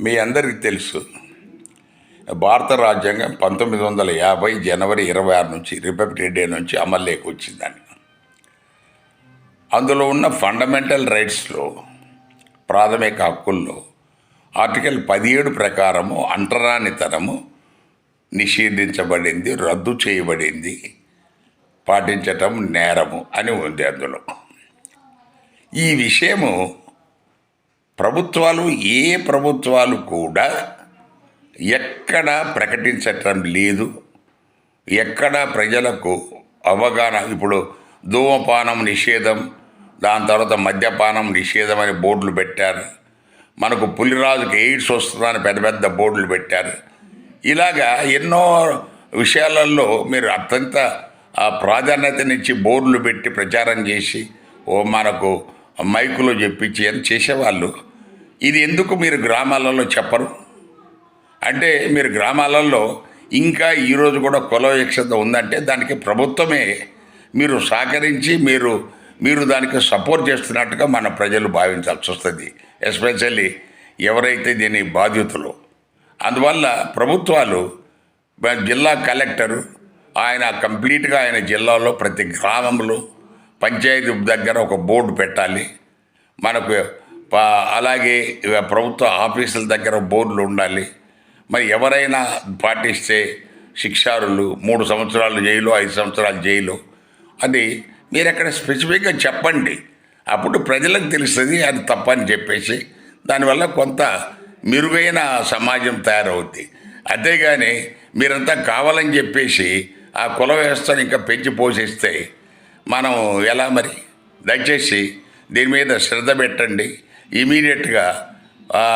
మీ అందరికీ తెలుసు. భారత రాజ్యాంగం పంతొమ్మిది వందల యాభై జనవరి ఇరవై ఆరు నుంచి రిపబ్లిక్ డే నుంచి అమల్లోకి వచ్చిందండి. అందులో ఉన్న ఫండమెంటల్ రైట్స్లో ప్రాథమిక హక్కుల్లో ఆర్టికల్ పదిహేడు ప్రకారము అంటరానితనము నిషేధించబడింది రద్దు చేయబడింది పాటించటం నేరము అని ఉంది అందులో. ఈ విషయము ప్రభుత్వాలు ఏ ప్రభుత్వాలు కూడా ఎక్కడ ప్రకటించటం లేదు. ఎక్కడ ప్రజలకు అవగాహన ఇప్పుడు ధూమపానం నిషేధం దాని తర్వాత మద్యపానం నిషేధం అని బోర్డులు పెట్టారు. మనకు పులిరాజుకి ఎయిడ్స్ వస్తుందని పెద్ద పెద్ద బోర్డులు పెట్టారు. ఇలాగా ఎన్నో విషయాలలో మీరు అత్యంత ఆ, ప్రాధాన్యతనిచ్చి బోర్డులు పెట్టి ప్రచారం చేసి ఓ మనకు మైకులో చెప్పించి అని చేసేవాళ్ళు. ఇది ఎందుకు మీరు గ్రామాలలో చెప్పరు? అంటే మీరు గ్రామాలలో ఇంకా ఈరోజు కూడా కులవిక్షత ఉందంటే దానికి ప్రభుత్వమే మీరు సహకరించి మీరు మీరు దానికి సపోర్ట్ చేస్తున్నట్టుగా మన ప్రజలు భావించాల్సి వస్తుంది. ఎస్పెషల్లీ ఎవరైతే దీని బాధ్యతలు. అందువల్ల ప్రభుత్వాలు జిల్లా కలెక్టరు ఆయన కంప్లీట్గా ఆయన జిల్లాలో ప్రతి గ్రామంలో పంచాయతీ దగ్గర ఒక బోర్డు పెట్టాలి. మనకు అలాగే ఇక ప్రభుత్వ ఆఫీసుల దగ్గర బోర్డులు ఉండాలి. మరి ఎవరైనా పాటిస్తే శిక్షారులు మూడు సంవత్సరాలు జైలు ఐదు సంవత్సరాలు జైలు అది మీరు అక్కడ స్పెసిఫిక్గా చెప్పండి. అప్పుడు ప్రజలకు తెలుస్తుంది అది తప్పని చెప్పేసి దానివల్ల కొంత మెరుగైన సమాజం తయారవుద్ది. అంతేగాని మీరంతా కావాలని చెప్పేసి ఆ కుల వ్యవస్థను ఇంకా పెంచి పోషిస్తే మనం ఎలా మరి? దయచేసి దీని మీద శ్రద్ధ పెట్టండి. ఇమీడియట్గా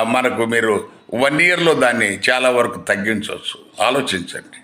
మనకు మీరు వన్ ఇయర్లో దాన్ని చాలా వరకు తగ్గించవచ్చు. ఆలోచించండి.